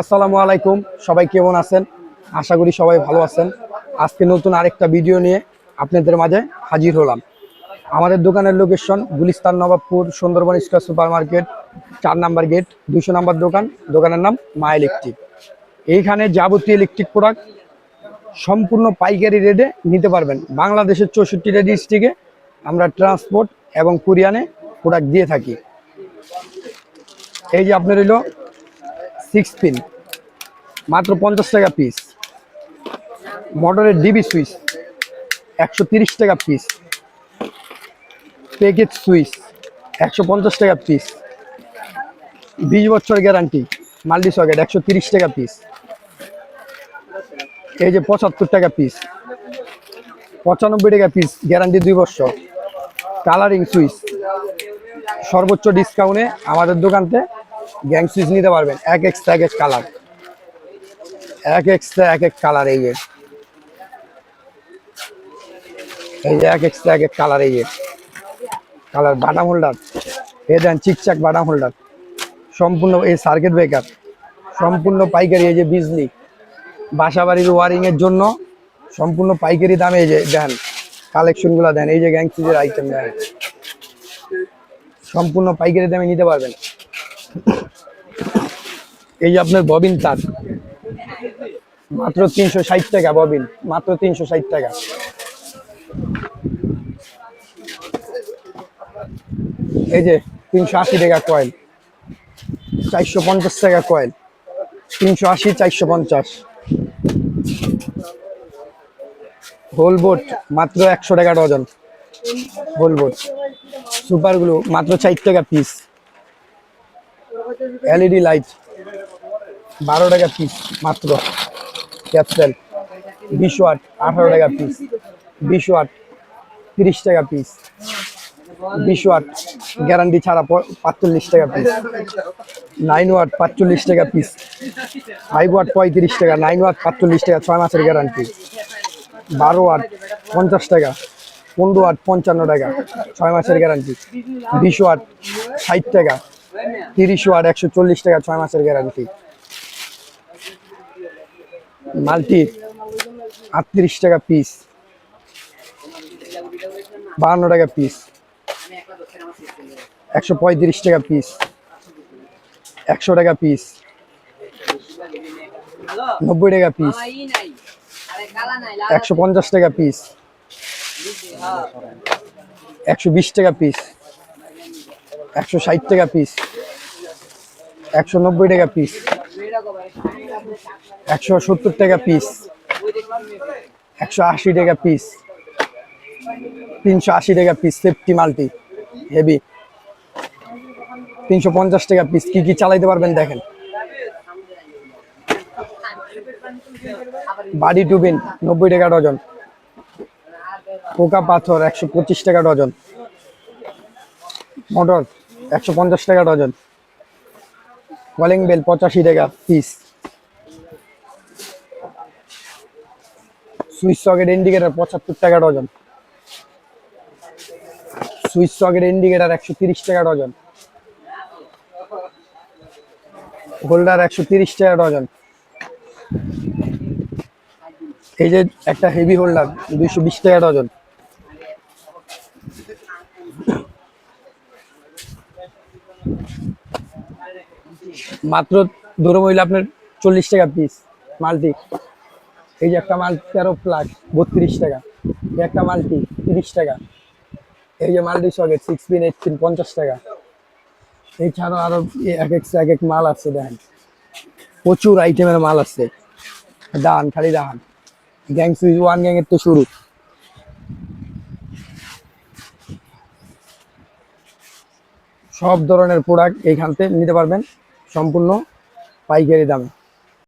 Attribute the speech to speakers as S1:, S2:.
S1: আসসালামু আলাইকুম। সবাই কেমন আছেন? আশা করি সবাই ভালো আছেন। আজকে নতুন আরেকটা ভিডিও নিয়ে আপনাদের মাঝে হাজির হলাম। আমাদের দোকানের location Gulistan Nawabpur Sundarban square super market চার নাম্বার গেট দুশো নাম্বার দোকান। দোকানের নাম মা ইলেকট্রিক। এইখানে যাবতীয় ইলেকট্রিক প্রোডাক্ট সম্পূর্ণ পাইকারি রেটে নিতে পারবেন। বাংলাদেশের চৌষট্টিটা ডিস্ট্রিক্টে আমরা ট্রান্সপোর্ট এবং কুরিয়ানে প্রোডাক্ট দিয়ে থাকি। এই যে আপনার হইল সিক্স পিন মাত্র পঞ্চাশ টাকা পিস মোটরের ডিবি সুইচ একশো তিরিশ টাকা পিস প্যাকেট সুইচ একশো পঞ্চাশ টাকা পিস বিশ বছর গ্যারান্টি মাল্টি সকেট একশো তিরিশ টাকা পিস এই যে পঁচাত্তর টাকা পিস পঁচানব্বই টাকা পিস গ্যারান্টি দুই বছর। কালারিং সুইচ সর্বোচ্চ ডিসকাউন্টে আমাদের দোকানতে গ্যাং সুইচ নিতে পারবেন। এক এক্সট্রা, এক এক কালার। এক এক্সট্রা, এক এক কালার এই যে। এই যে এক এক্সট্রা, এক এক কালার এই যে। কালার বাটাম হোল্ডার। এ দেন চিকচাক বাটাম হোল্ডার। সম্পূর্ণ এই সার্কিট ব্রেকার সম্পূর্ণ পাইকারি এই যে বিজলি বাসা বাড়ির ওয়ারিং এর জন্য সম্পূর্ণ পাইকারি দামে এই যে দেন। কালেকশনগুলো দেন। এই যে গ্যাং সুইচের আইটেম দেন। সম্পূর্ণ পাইকারি দামে নিতে পারবেন। এই যে আপনার ববিন তার। মাত্র তিনশো ষাট টাকা ববিন, মাত্র তিনশো ষাট টাকা। এই যে তিনশো আশি টাকা কয়েল, চারশো পঞ্চাশ টাকা কয়েল, তিনশো আশি, চারশো পঞ্চাশ। হোল বোট, মাত্র একশো টাকা dozen. Whole boat. Super glue মাত্র চার টাকা পিস। এলইডি লাইট, বারো টাকা পিস মাত্র, ক্যাপসেল, বিশ ওয়াট, আঠারো টাকা পিস বিশ ওয়াট, তিরিশ টাকা পিস বিশ ওয়াট গ্যারান্টি ছাড়া পাঁচচল্লিশ টাকা পিস নাইন ওয়াট, পাঁচচল্লিশ টাকা পিস ফাইভ ওয়াট, পঁয়ত্রিশ টাকা নাইন ওয়াট, পাঁচচল্লিশ টাকা, ছয় মাসের গ্যারান্টি বারো ওয়াট, পঞ্চাশ টাকা, পনেরো ওয়াট, পঞ্চান্ন টাকা, ছয় মাসের গ্যারান্টি বিশ ওয়াট, ষাট টাকা তিরিশ ওয়াট, একশো চল্লিশ টাকা ছয় মাসের গ্যারান্টি মাল্টি, আটত্রিশ টাকা পিস বাহান্ন টাকা পিস একশো পঁয়ত্রিশ টাকা পিস একশো টাকা পিস নব্বই টাকা পিস একশো পঞ্চাশ টাকা পিস একশো বিশ টাকা পিস একশো ষাট টাকা পিস একশো নব্বই টাকা পিস একশো সত্তর টাকা পিস একশো আশি টাকা পিস তিনশো আশি টাকা পিস সেফটি মাল্টি হেভি তিনশো পঞ্চাশ টাকা পিস কি কি চালাইতে পারবেন দেখেন। বাড়ি টুবিন নব্বই টাকা ডজন পোকা পাথর, একশো পঁচিশ টাকা ডজন মোটর একশো পঞ্চাশ টাকা ডজন কলিং বেল পঁচাশি টাকা পিস সুইচ সকেট ইন্ডিকেটার পঁচাত্তর টাকা ডজন সুইচ সকেট ইন্ডিকেটার একশো তিরিশ টাকা ডজন হোল্ডার একশো তিরিশ টাকা ডজন এই যে একটা হেভি হোল্ডার দুইশো বিশ টাকা ডজন মাত্র ধরে মহিলা আপনার চল্লিশ টাকা পিস মাল্টি। এই যে একটা মাল তেরো প্লাগ বত্রিশ টাকা। একটা মাল্টি, তিরিশ টাকা। এই যে multi socket six pin eight pin পঞ্চাশ টাকা। এছাড়াও আরও এক এক এক এক মাল আছে, দেখেন। প্রচুর আইটেমের মাল আছে। দান, খালি দান। গ্যাং সুইচ ওয়ান গ্যাং এর তো শুরু। সব ধরনের প্রোডাক্ট এইখান থেকে নিতে পারবেন। সম্পূর্ণ পাইকারি দামে।